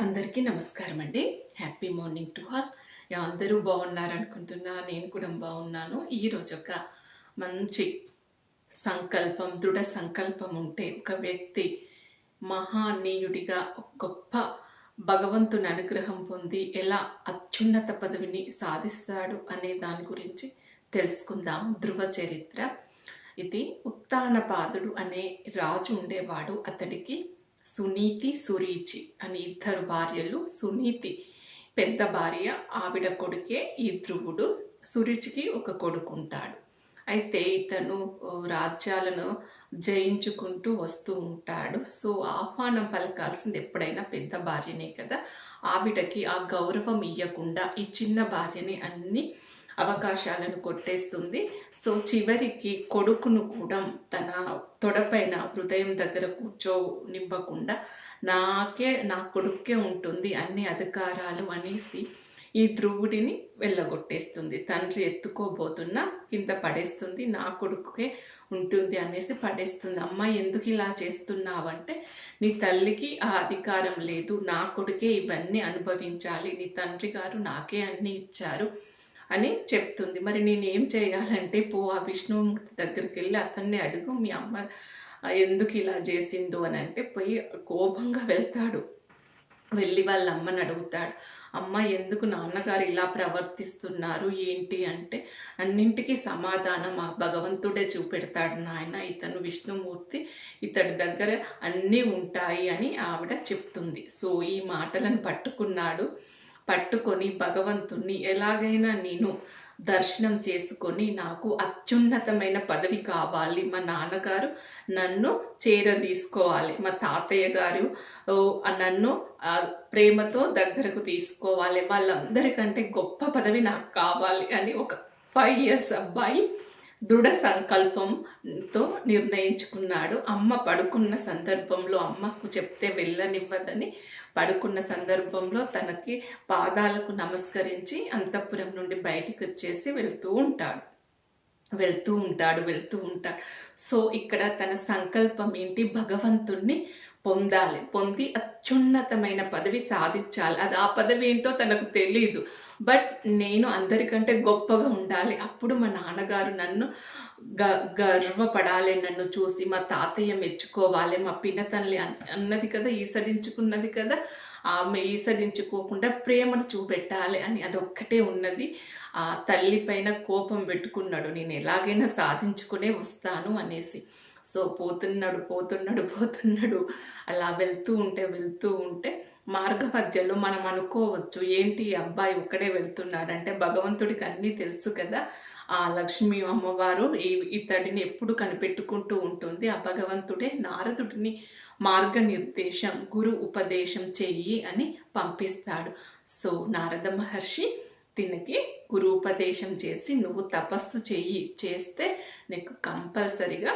అందరికీ నమస్కారం అండి. హ్యాపీ మార్నింగ్ టు ఆల్ అందరూ బాగున్నారనుకుంటున్నా నేను కూడా బాగున్నాను. ఈరోజు ఒక మంచి సంకల్పం దృఢ సంకల్పం ఉంటే ఒక వ్యక్తి మహానీయుడిగా గొప్ప భగవంతుని అనుగ్రహం పొంది ఎలా అత్యున్నత పదవిని సాధిస్తాడు అనే దాని గురించి తెలుసుకుందాం. ధృవ చరిత్ర. ఇది ఉత్తానపాదుడు అనే రాజు ఉండేవాడు. అతడికి సునీతి సురీచి అని ఇద్దరు భార్యలు. సునీతి పెద్ద భార్య ఆవిడ కొడుకే ఈ ధ్రువుడు సురీచికి ఒక కొడుకు ఉంటాడు అయితే ఇతను రాజ్యాలను జయించుకుంటూ వస్తూ ఉంటాడు. సో ఆహ్వానం పలకాల్సింది ఎప్పుడైనా పెద్ద భార్యనే కదా. ఆవిడకి ఆ గౌరవం ఇవ్వకుండా ఈ చిన్న భార్యని అన్ని అవకాశాలను కొట్టేస్తుంది. సో చివరికి కొడుకును కూడా తన తొడపైన హృదయం దగ్గర కూర్చోనివ్వకుండా నాకే నా కొడుకే ఉంటుంది అన్ని అధికారాలు అనేసి ఈ ధ్రువుడిని వెళ్ళగొట్టేస్తుంది. తండ్రి ఎత్తుకోబోతున్నా కింద పడేస్తుంది నా కొడుకుకే ఉంటుంది అనేసి పడేస్తుంది. అమ్మ ఎందుకు ఇలా చేస్తున్నావంటే నీ తల్లికి ఆ అధికారం లేదు నా కొడుకే ఇవన్నీ అనుభవించాలి నీ తండ్రి గారు నాకే అన్నీ ఇచ్చారు అని చెప్తుంది. మరి నేను ఏం చేయాలంటే పో ఆ విష్ణుమూర్తి దగ్గరికి వెళ్ళి అతన్ని అడుగు మీ అమ్మ ఎందుకు ఇలా చేసిందో అని అంటే పోయి కోపంగా వెళ్తాడు. వెళ్ళి వాళ్ళ అమ్మని అడుగుతాడు. అమ్మ ఎందుకు నాన్నగారు ఇలా ప్రవర్తిస్తున్నారు? ఏంటి? అంటే అన్నింటికీ సమాధానం ఆ భగవంతుడే చూపెడతాడు నాయన. ఇతను విష్ణుమూర్తి ఇతడి దగ్గర అన్నీ ఉంటాయి అని ఆవిడ చెప్తుంది. సో ఈ మాటలను పట్టుకున్నాడు. పట్టుకొని భగవంతుణ్ణి ఎలాగైనా నేను దర్శనం చేసుకొని నాకు అత్యున్నతమైన పదవి కావాలి. మా నాన్నగారు నన్ను చేరదీసుకోవాలి. మా తాతయ్య గారు నన్ను ప్రేమతో దగ్గరకు తీసుకోవాలి. వాళ్ళందరికంటే గొప్ప పదవి నాకు కావాలి అని ఒక ఫైవ్ ఇయర్స్ అబ్బాయి దృఢ సంకల్పంతో నిర్ణయించుకున్నాడు. అమ్మ పడుకున్న సందర్భంలో అమ్మకు చెప్తే వెళ్ళనివ్వదని పడుకున్న సందర్భంలో తనకి పాదాలకు నమస్కరించి అంతఃపురం నుండి బయటికి వచ్చేసి వెళ్తూ ఉంటాడు. వెళ్తూ ఉంటాడు వెళ్తూ ఉంటాడు. సో ఇక్కడ తన సంకల్పం ఏంటి? భగవంతుణ్ణి పొందాలి. పొంది అత్యున్నతమైన పదవి సాధించాలి. అది ఆ పదవి ఏంటో తనకు తెలియదు బట్ నేను అందరికంటే గొప్పగా ఉండాలి. అప్పుడు మా నాన్నగారు నన్ను గ గర్వపడాలి నన్ను చూసి మా తాతయ్య మెచ్చుకోవాలి మా పినతల్లి అన్- అన్నది కదా ఈసడించుకున్నది కదా. ఆమె ఈసడించుకోకుండా ప్రేమను చూపెట్టాలి అని అదొక్కటే ఉన్నది. ఆ తల్లి పైన కోపం పెట్టుకున్నాడు నేను ఎలాగైనా సాధించుకునే వస్తాను అనేసి. సో పోతున్నాడు పోతున్నాడు పోతున్నాడు. అలా వెళ్తూ ఉంటే వెళ్తూ ఉంటే మార్గ మధ్యలో మనం అనుకోవచ్చు ఏంటి అబ్బాయి ఒక్కడే వెళ్తున్నాడంటే భగవంతుడికి అన్నీ తెలుసు కదా. ఆ లక్ష్మీ అమ్మవారు ఈ ఇతడిని ఎప్పుడు కనిపెట్టుకుంటూ ఉంటుంది. ఆ భగవంతుడే నారదుడిని మార్గనిర్దేశం గురు ఉపదేశం చెయ్యి అని పంపిస్తాడు. సో నారద మహర్షి తినకి గురు ఉపదేశం చేసి నువ్వు తపస్సు చెయ్యి చేస్తే నీకు కంపల్సరిగా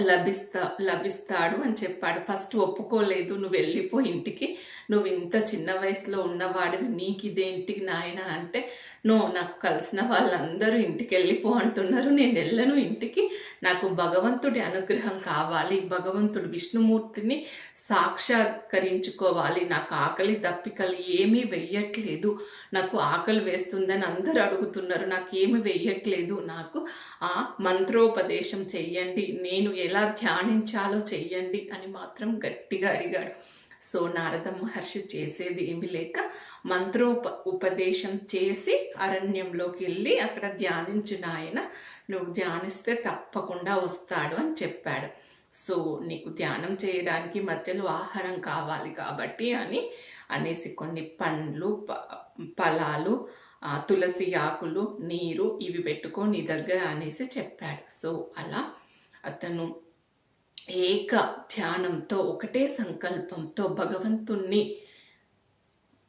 లభిస్తా లభిస్తాడు అని చెప్పాడు. ఫస్ట్ ఒప్పుకోలేదు నువ్వు వెళ్ళిపో ఇంటికి. నువ్వు ఇంత చిన్న వయసులో ఉన్నవాడివి నీకు ఇదేంటి నాయన? అంటే నో నాకు కలిసిన వాళ్ళందరూ ఇంటికి వెళ్ళిపో అంటున్నారు. నేను వెళ్ళను ఇంటికి. నాకు భగవంతుడి అనుగ్రహం కావాలి. భగవంతుడు విష్ణుమూర్తిని సాక్షాత్కరించుకోవాలి. నాకు ఆకలి దప్పికలు ఏమీ వెయ్యట్లేదు. నాకు ఆకలి వేస్తుందని అందరూ అడుగుతున్నారు. నాకు ఏమి వెయ్యట్లేదు. నాకు ఆ మంత్రోపదేశం చెయ్యండి. నేను ఎలా ధ్యానించాలో చెయ్యండి అని మాత్రం గట్టిగా అడిగాడు. సో నారద మహర్షి చేసేది ఏమి లేక మంత్రోప ఉపదేశం చేసి అరణ్యంలోకి వెళ్ళి అక్కడ ధ్యానించిన ఆయన నువ్వు ధ్యానిస్తే తప్పకుండా వస్తాడు అని చెప్పాడు. సో నీకు ధ్యానం చేయడానికి మధ్యలో ఆహారం కావాలి కాబట్టి అని అనేసి కొన్ని పండ్లు ప- ఫలాలు తులసి ఆకులు నీరు ఇవి పెట్టుకో నీ దగ్గర అనేసి చెప్పాడు. సో అలా అతను ఏక ధ్యానంతో ఒకటే సంకల్పంతో భగవంతుణ్ణి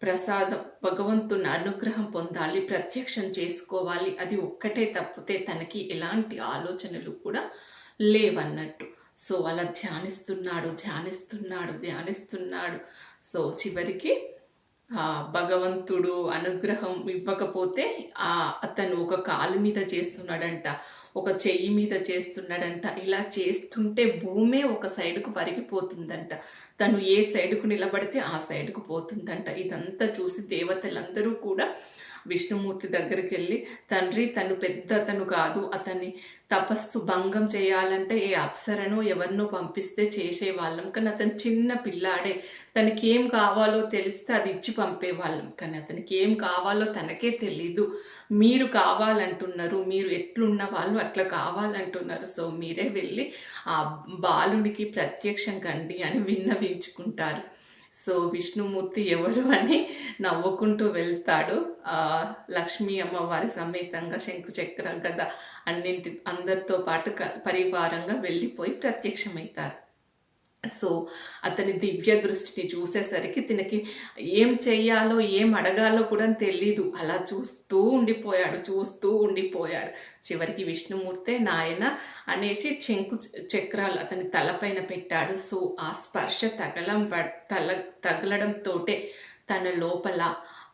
ప్రసాదం భగవంతుని అనుగ్రహం పొందాలి ప్రత్యక్షం చేసుకోవాలి. అది ఒక్కటే తప్పితే తనకి ఎలాంటి ఆలోచనలు కూడా లేవన్నట్టు. సో అలా ధ్యానిస్తున్నాడు ధ్యానిస్తున్నాడు ధ్యానిస్తున్నాడు. సో చివరికి భగవంతుడు అనుగ్రహం ఇవ్వకపోతే ఆ అతను ఒక కాలు మీద చేస్తున్నాడంట ఒక చెయ్యి మీద చేస్తున్నాడంట. ఇలా చేస్తుంటే భూమే ఒక సైడుకు వరిగిపోతుందంట. తను ఏ సైడుకు నిలబడితే ఆ సైడుకు పోతుందంట. ఇదంతా చూసి దేవతలందరూ కూడా విష్ణుమూర్తి దగ్గరికి వెళ్ళి తండ్రి తను పెద్ద అతను కాదు. అతన్ని తపస్సు భంగం చేయాలంటే ఏ అప్సరను ఎవరినో పంపిస్తే చేసేవాళ్ళం. కానీ అతను చిన్న పిల్లాడే. తనకి ఏం కావాలో తెలిస్తే అది ఇచ్చి పంపేవాళ్ళం. కానీ అతనికి ఏం కావాలో తనకే తెలీదు. మీరు కావాలంటున్నారు. మీరు ఎట్లున్న వాళ్ళు అట్లా కావాలంటున్నారు. సో మీరే వెళ్ళి ఆ బాలుడికి ప్రత్యక్షం కండి అని విన్నవించుకుంటారు. సో విష్ణుమూర్తి ఎవరు అని నవ్వుకుంటూ వెళ్తాడు. లక్ష్మీ అమ్మవారి సమేతంగా శంకు చక్ర గద అన్నింటి అందరితో పాటు క- పరివారంగా వెళ్ళిపోయి ప్రత్యక్షమవుతారు. సో అతని దివ్య దృష్టిని చూసేసరికి తినకి ఏం చెయ్యాలో ఏం అడగాలో కూడా తెలీదు. అలా చూస్తూ ఉండిపోయాడు చూస్తూ ఉండిపోయాడు. చివరికి విష్ణుమూర్తే నాయన అనేసి చెంకు చక్రాలు అతని తలపైన పెట్టాడు. సో ఆ స్పర్శ తగలం తల తగలడంతోటే తన లోపల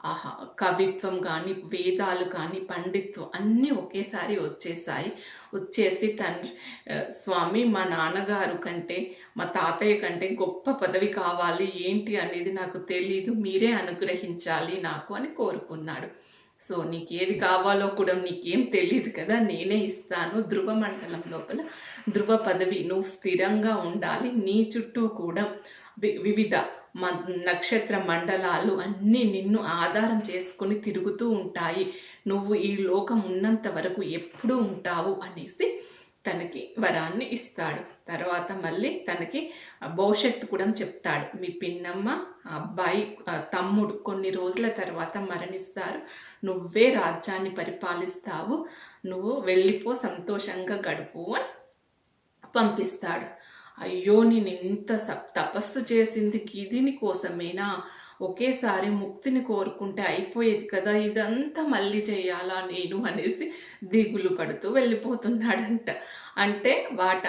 ఆహా కవిత్వం కానీ వేదాలు కానీ పండిత్వం అన్నీ ఒకేసారి వచ్చేసాయి. వచ్చేసి తన స్వామి మా నాన్నగారు కంటే మా తాతయ్య కంటే గొప్ప పదవి కావాలి ఏంటి అనేది నాకు తెలీదు. మీరే అనుగ్రహించాలి నాకు అని కోరుకున్నాడు. సో నీకు ఏది కావాలో కూడా నీకేం తెలియదు కదా నేనే ఇస్తాను. ధృవ మండలం లోపల ధ్రువ పదవి. నువ్వు స్థిరంగా ఉండాలి. నీ చుట్టూ కూడా వి- వివిధ మ నక్షత్ర మండలాలు అన్నీ నిన్ను ఆధారం చేసుకుని తిరుగుతూ ఉంటాయి. నువ్వు ఈ లోకం ఉన్నంత వరకు ఎప్పుడూ ఉంటావు అనేసి తనకి వరాన్ని ఇస్తాడు. తర్వాత మళ్ళీ తనకి భవిష్యత్తు కూడా చెప్తాడు. మీ పిన్నమ్మ అబ్బాయి తమ్ముడు కొన్ని రోజుల తర్వాత మరణిస్తారు. నువ్వే రాజ్యాన్ని పరిపాలిస్తావు. నువ్వు వెళ్ళిపో సంతోషంగా గడుపు అని పంపిస్తాడు. అయ్యో నేను ఇంత తపస్సు చేసింది గిదిని కోసమేనా ఒకేసారి ముక్తిని కోరుకుంటే అయిపోయేది కదా ఇదంతా మళ్ళీ చేయాలా నేను అనేసి దిగులు పడుతూ వెళ్ళిపోతున్నాడంట. అంటే వాట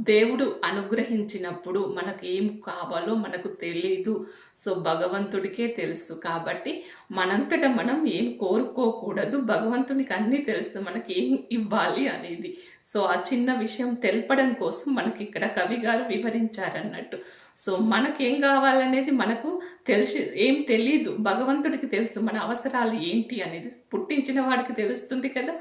దేవుడు అనుగ్రహించినప్పుడు మనకు ఏం కావాలో మనకు తెలీదు. సో భగవంతుడికే తెలుసు కాబట్టి మనంతట మనం ఏం కోరుకోకూడదు. భగవంతునికి అన్నీ తెలుసు మనకి ఏం ఇవ్వాలి అనేది. సో ఆ చిన్న విషయం తెలపడం కోసం మనకి ఇక్కడ కవి గారు వివరించారన్నట్టు. సో మనకేం కావాలనేది మనకు తెలిసి ఏం తెలియదు భగవంతుడికి తెలుసు మన అవసరాలు ఏంటి అనేది. పుట్టించిన వాడికి తెలుస్తుంది కదా.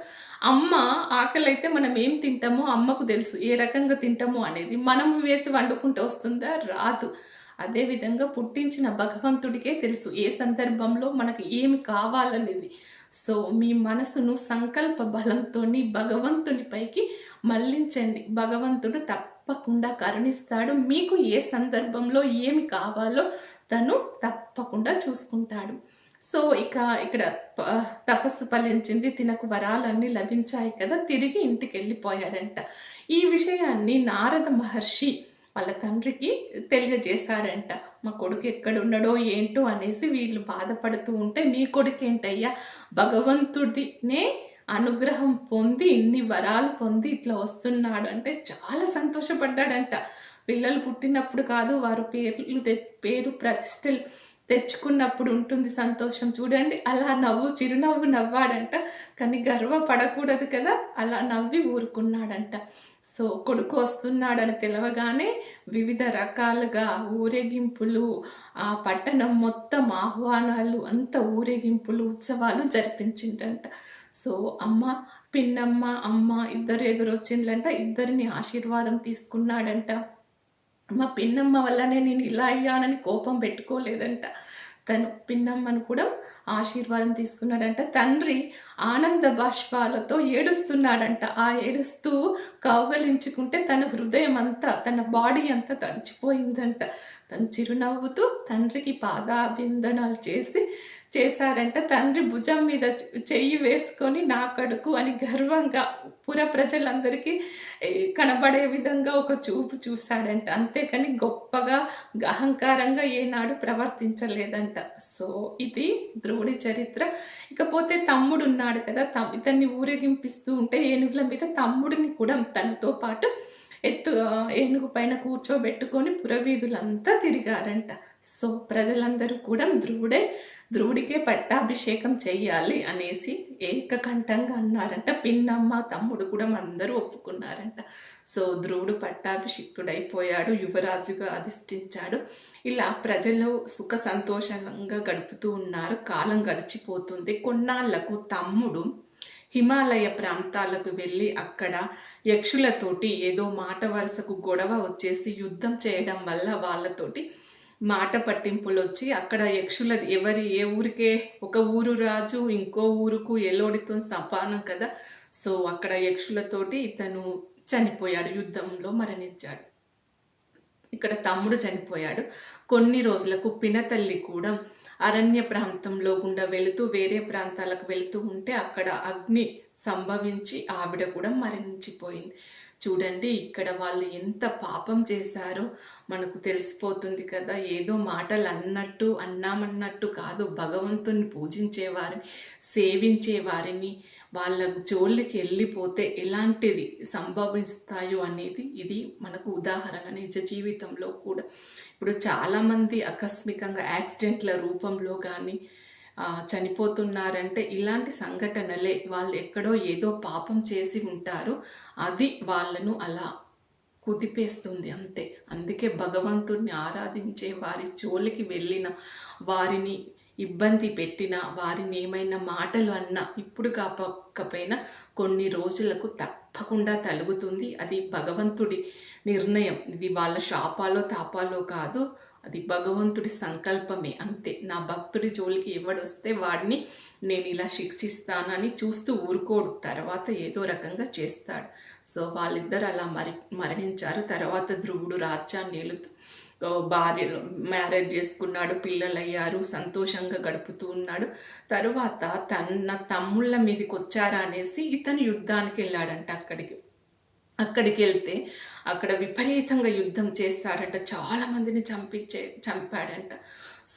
అమ్మ ఆకలి అయితే మనం ఏం తింటామో అమ్మకు తెలుసు. ఏ రకంగా తింటామో అనేది మనం వేసి వండుకుంటూ వస్తుందా? రాదు. అదేవిధంగా పుట్టించిన భగవంతుడికే తెలుసు. ఏ సందర్భంలో మనకు ఏమి కావాలనేది. సో మీ మనసును సంకల్ప బలంతో భగవంతుని పైకి మళ్ళించండి. భగవంతుడు తప్పకుండా కరుణిస్తాడు. మీకు ఏ సందర్భంలో ఏమి కావాలో తను తప్పకుండా చూసుకుంటాడు. సో ఇక ఇక్కడ ప- తపస్సు ఫలించింది తినకు వరాలన్నీ లభించాయి కదా తిరిగి ఇంటికి వెళ్ళిపోయాడంట ఈ విషయాన్ని నారద మహర్షి వాళ్ళ తండ్రికి తెలియజేశారంట. మా కొడుకు ఎక్కడున్నాడో ఏంటో అనేసి వీళ్ళు బాధపడుతూ ఉంటే నీ కొడుకు ఏంటయ్యా? భగవంతుడినే అనుగ్రహం పొంది ఇన్ని వరాలు పొంది ఇట్లా వస్తున్నాడు అంటే చాలా సంతోషపడ్డాడంట. పిల్లలు పుట్టినప్పుడు కాదు వారు పేర్లు తె పేరు ప్రతిష్టలు తెచ్చుకున్నప్పుడు ఉంటుంది సంతోషం. చూడండి అలా నవ్వు చిరునవ్వు నవ్వాడంట. కానీ గర్వపడకూడదు కదా అలా నవ్వి ఊరుకున్నాడంట. సో కొడుకు వస్తున్నాడని తెలవగానే వివిధ రకాలుగా ఊరేగింపులు ఆ పట్టణం మొత్తం ఆహ్వానాలు అంత ఊరేగింపులు ఉత్సవాలు జరిపించిండంట. సో అమ్మ పిన్నమ్మ అమ్మ ఇద్దరు ఎదురొచ్చిండ్లంట. ఇద్దరిని ఆశీర్వాదం తీసుకున్నాడంట. మా పిన్నమ్మ వల్లనే నేను ఇలా అయ్యానని కోపం పెట్టుకోలేదంట. తను పిన్నమ్మను కూడా ఆశీర్వాదం తీసుకున్నాడంట. తండ్రి ఆనంద బాష్పాలతో ఏడుస్తున్నాడంట. ఆ ఏడుస్తూ కౌగలించుకుంటే తన హృదయం అంతా తన బాడీ అంతా తడిచిపోయిందంట. తను చిరునవ్వుతూ తండ్రికి పాదాభిందనాలు చేసి చేశారంట. తండ్రి భుజం మీద చెయ్యి వేసుకొని నా కడుకు అని గర్వంగా పుర ప్రజలందరికీ కనబడే విధంగా ఒక చూపు చూశాడంట. అంతేకాని గొప్పగా అహంకారంగా ఏనాడు ప్రవర్తించలేదంట. సో ఇది ధ్రువుడి చరిత్ర. ఇకపోతే తమ్ముడు ఉన్నాడు కదా తమ్ ఇతన్ని ఊరేగింపిస్తూ ఉంటే ఏనుగుల మీద తమ్ముడిని కూడా తనతో పాటు ఎత్తు ఏనుగు పైన కూర్చోబెట్టుకొని పురవీధులంతా తిరిగాడంట సో ప్రజలందరూ కూడా ధ్రువుడే ధ్రువుడికే పట్టాభిషేకం చెయ్యాలి అనేసి ఏకకంఠంగా అన్నారంట. పిన్నమ్మ తమ్ముడు కూడా అందరూ ఒప్పుకున్నారంట. సో ధ్రువుడు పట్టాభిషిక్తుడైపోయాడు యువరాజుగా అధిష్ఠించాడు. ఇలా ప్రజలు సుఖ సంతోషంగా గడుపుతూ ఉన్నారు. కాలం గడిచిపోతుంది. కొన్నాళ్ళకు తమ్ముడు హిమాలయ ప్రాంతాలకు వెళ్ళి అక్కడ యక్షులతోటి ఏదో మాట వరుసకు గొడవ వచ్చేసి యుద్ధం చేయడం వల్ల వాళ్ళతోటి మాట పట్టింపులు వచ్చి అక్కడ యక్షుల ఎవరి ఏ ఊరికే ఒక ఊరు రాజు ఇంకో ఊరుకు ఎలోడితో సపానం కదా. సో అక్కడ యక్షులతోటి ఇతను చనిపోయాడు యుద్ధంలో మరణించాడు. ఇక్కడ తమ్ముడు చనిపోయాడు. కొన్ని రోజులకు పినతల్లి కూడా అరణ్య ప్రాంతంలో గుండా వెళుతూ వేరే ప్రాంతాలకు వెళుతూ ఉంటే అక్కడ అగ్ని సంభవించి ఆవిడ కూడా మరణించిపోయింది. చూడండి ఇక్కడ వాళ్ళు ఎంత పాపం చేశారో మనకు తెలిసిపోతుంది కదా. ఏదో మాటలు అన్నట్టు అన్నామన్నట్టు కాదు భగవంతుని పూజించేవారిని సేవించేవారిని వాళ్ళ జోలికి వెళ్ళిపోతే ఎలాంటిది సంభవిస్తాయో అనేది ఇది మనకు ఉదాహరణ నిజ జీవితంలో కూడా. ఇప్పుడు చాలామంది ఆకస్మికంగా యాక్సిడెంట్ల రూపంలో కానీ చనిపోతున్నారంటే ఇలాంటి సంఘటనలే వాళ్ళు ఎక్కడో ఏదో పాపం చేసి ఉంటారు. అది వాళ్ళను అలా కుదిపేస్తుంది అంతే. అందుకే భగవంతుణ్ణి ఆరాధించే వారి జోలికి వెళ్ళిన వారిని ఇబ్బంది పెట్టిన వారిని ఏమైనా మాటలు అన్నా ఇప్పుడు కాపకపోయినా కొన్ని రోజులకు తప్పకుండా తలుగుతుంది. అది భగవంతుడి నిర్ణయం. ఇది వాళ్ళ శాపాలో తాపాలో కాదు. అది భగవంతుడి సంకల్పమే. అంతే. నా భక్తుడి జోలికి ఎవడొస్తే వాడిని నేను ఇలా శిక్షిస్తానని చూస్తూ ఊరుకోడు. తర్వాత ఏదో రకంగా చేస్తాడు. సో వాళ్ళిద్దరు అలా మరి మరణించారు. తర్వాత ధ్రువుడు రాజ్యాన్ని ఏలుతూ భార్య మ్యారేజ్ చేసుకున్నాడు పిల్లలయ్యారు సంతోషంగా గడుపుతూ ఉన్నాడు. తరువాత తన తమ్ముళ్ళ మీదకి వచ్చారా అనేసి ఇతను యుద్ధానికి వెళ్ళాడంట అక్కడికి. అక్కడికి వెళ్తే అక్కడ విపరీతంగా యుద్ధం చేస్తాడంట చాలా మందిని చంపించే చంపాడంట.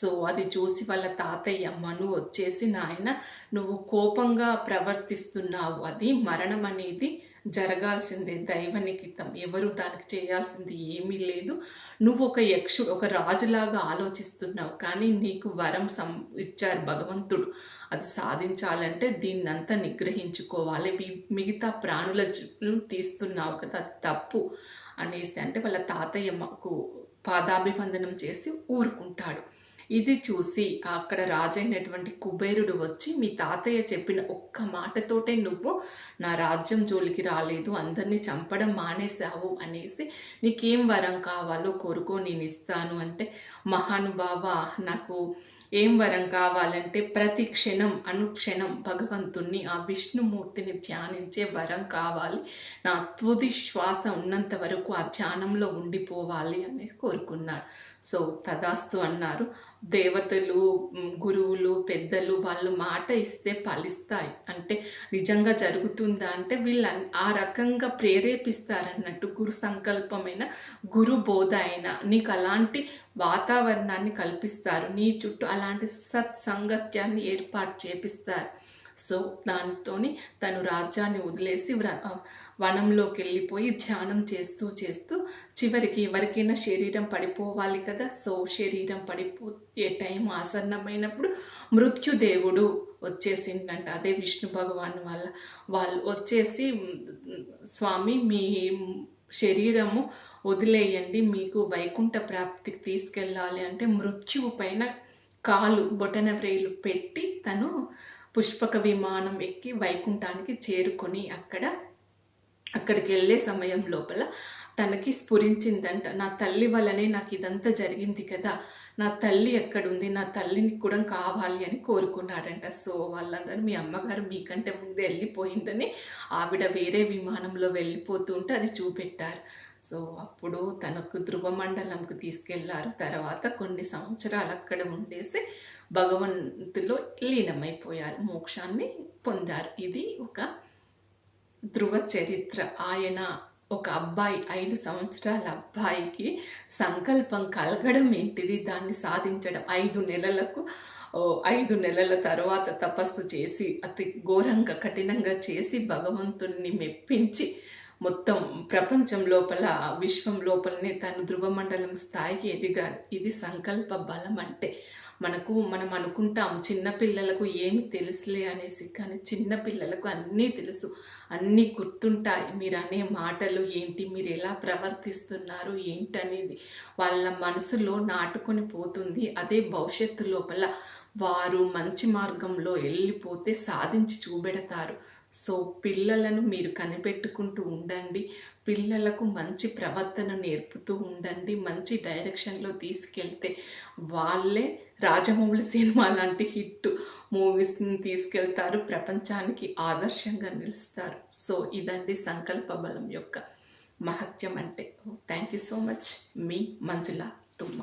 సో అది చూసి వాళ్ళ తాతయ్య మను వచ్చేసి నాయన నువ్వు కోపంగా ప్రవర్తిస్తున్నావు. అది మరణం అనేది జరగాల్సిందే. దైవ దైవనికితం. ఎవరు దానికి చేయాల్సింది ఏమీ లేదు. నువ్వు ఒక యక్షుడు ఒక రాజులాగా ఆలోచిస్తున్నావు. కానీ నీకు వరం సం ఇచ్చారు భగవంతుడు. అది సాధించాలంటే దీన్నంతా నిగ్రహించుకోవాలి. మిగతా ప్రాణుల తీస్తున్నావు కదా అది తప్పు. అనేసి అంటే వాళ్ళ తాతయ్య మాకు పాదాభివందనం చేసి ఊరుకుంటాడు. ఇది చూసి అక్కడ రాజైనటువంటి కుబేరుడు వచ్చి మీ తాతయ్య చెప్పిన ఒక్క మాటతోటే నువ్వు నా రాజ్యం జోలికి రాలేదు అందరినీ చంపడం మానేశావు అనేసి నీకేం వరం కావాలో కోరుకో నేను ఇస్తాను అంటే మహానుభావ నాకు ఏం వరం కావాలంటే ప్రతి క్షణం అనుక్షణం భగవంతుణ్ణి ఆ విష్ణుమూర్తిని ధ్యానించే వరం కావాలి. నా తుది శ్వాస ఉన్నంత వరకు ఆ ధ్యానంలో ఉండిపోవాలి అని కోరుకున్నాడు. సో తదాస్తు అన్నారు. దేవతలు గురువులు పెద్దలు వాళ్ళు మాట ఇస్తే ఫలిస్తాయి. అంటే నిజంగా జరుగుతుందా అంటే వీళ్ళు ఆ రకంగా ప్రేరేపిస్తారన్నట్టు గురు సంకల్పమైన గురు బోధ అయినా నీకు అలాంటి వాతావరణాన్ని కల్పిస్తారు. నీ చుట్టూ అలాంటి సత్సంగత్యాన్ని ఏర్పాటు చేపిస్తారు. సో దానితోని తను రాజ్యాన్ని వదిలేసి వనంలోకి వెళ్ళిపోయి ధ్యానం చేస్తూ చేస్తూ చివరికి ఎవరికైనా శరీరం పడిపోవాలి కదా. సో శరీరం పడిపోయే టైం ఆసన్నమైనప్పుడు మృత్యుదేవుడు వచ్చేసిందంట అదే విష్ణు భగవాన్ వాళ్ళ వాళ్ళు వచ్చేసి స్వామి మీ శరీరము వదిలేయండి. మీకు వైకుంఠ ప్రాప్తికి తీసుకెళ్ళాలి. అంటే మృత్యువు పైన కాలు బొటన వ్రేలు పెట్టి తను పుష్పక విమానం ఎక్కి వైకుంఠానికి చేరుకొని అక్కడ అక్కడికి వెళ్ళే సమయం లోపల తనకి స్ఫురించిందంట. నా తల్లి వల్లనే నాకు ఇదంతా జరిగింది కదా. నా తల్లి ఎక్కడుంది? నా తల్లిని కూడా కావాలి అని కోరుకున్నాడంట. సో వాళ్ళందరూ మీ అమ్మగారు మీకంటే ముందే వెళ్ళిపోయిందని ఆవిడ వేరే విమానంలో వెళ్ళిపోతూ ఉంటే అది చూపెట్టారు. సో అప్పుడు తనకు ధ్రువమండలంకు తీసుకెళ్ళారు. తర్వాత కొన్ని సంవత్సరాలు అక్కడ ఉండేసి భగవంతులో లీనమైపోయారు. మోక్షాన్ని పొందారు. ఇది ఒక ధ్రువ చరిత్ర ఆయన ఒక అబ్బాయి ఐదు సంవత్సరాల అబ్బాయికి సంకల్పం కలగడం ఏంటిది? దాన్ని సాధించడం ఐదు నెలలకు ఐదు నెలల తర్వాత తపస్సు చేసి అతి ఘోరంగా కఠినంగా చేసి భగవంతుణ్ణి మెప్పించి మొత్తం ప్రపంచం లోపల విశ్వం లోపలనే తను ధ్రువమండలం స్థాయికి ఎదిగాడు. ఇది సంకల్ప బలం అంటే. మనకు మనం అనుకుంటాం చిన్నపిల్లలకు ఏమి తెలుసులే అనేసి కానీ చిన్నపిల్లలకు అన్నీ తెలుసు. అన్నీ గుర్తుంటాయి. మీరు అనే మాటలు ఏంటి? మీరు ఎలా ప్రవర్తిస్తున్నారు? ఏంటనేది వాళ్ళ మనసులో నాటుకొని పోతుంది. అదే భవిష్యత్తు లోపల వారు మంచి మార్గంలో వెళ్ళిపోతే సాధించి చూపెడతారు. సో పిల్లలను మీరు కనిపెట్టుకుంటూ ఉండండి. పిల్లలకు మంచి ప్రవర్తన నేర్పుతూ ఉండండి. మంచి డైరెక్షన్లో తీసుకెళ్తే వాళ్ళే రాజమౌళి సినిమా లాంటి హిట్ మూవీస్ని తీసుకెళ్తారు. ప్రపంచానికి ఆదర్శంగా నిలుస్తారు. సో ఇదండి సంకల్ప బలం యొక్క మహత్యం అంటే. Thank you so much. మీ మంజుల తుమ్మ.